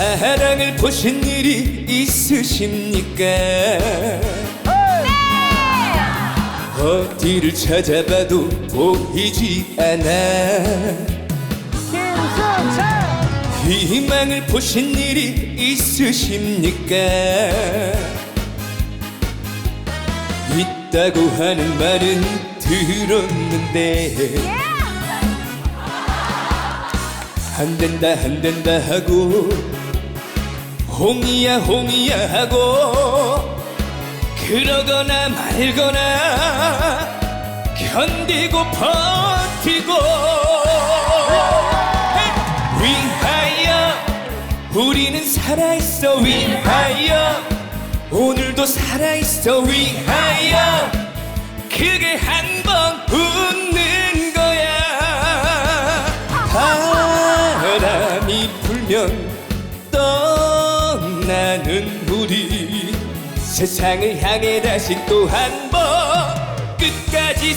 희망을 보신 일이 있으십니까? 어디를 찾아봐도 보이지 않아. 희망을 보신 일이 있으십니까? 있다고 하는 말은 들었는데. 안 된다 안 된다 하고 홍이야 홍이야 하고 그러거나 말거나 견디고 버티고. 위하여 우리는 살아있어 위하여. 오늘도 살아있어 위하여. 크게 한 번 웃는 거야. 바람이 불면 세상을 향해 다시 또 한 번 끝까지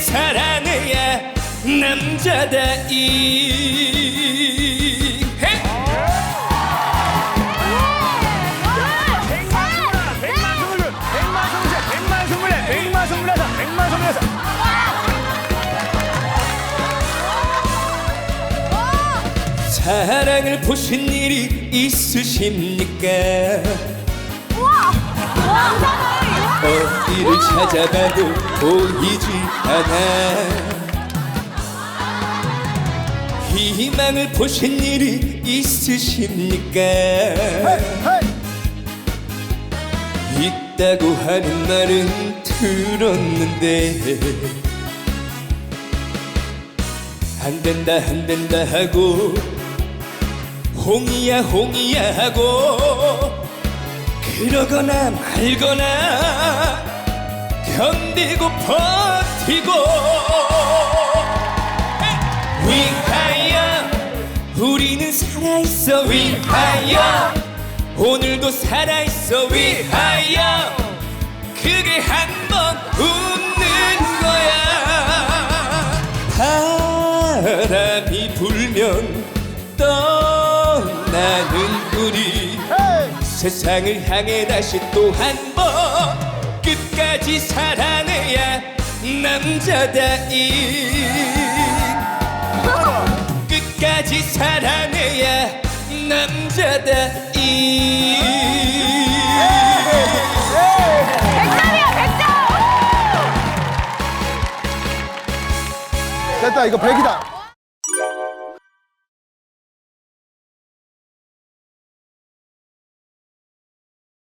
스물여섯, 백만 스물여섯. 사랑을 보신 일이 있으십니까? 어디를 찾아봐도 보이지 않아. 희망을 보신 일이 있으십니까? 있다고 하는 말은 들었는데. 안 된다 안 된다 하고 홍이야 홍이야 하고 그러거나 말거나 견디고 버티고. 위하여 우리는 살아있어. 위하여 오늘도 살아있어. 위하여 크게 한 번 웃는 거야. 바람이 불면 떠나는 우리 세상을 향해 다시 또 한 번 끝까지 살아내야 남자다이. 끝까지 살아내야 남자다이. 됐다 이거 백이다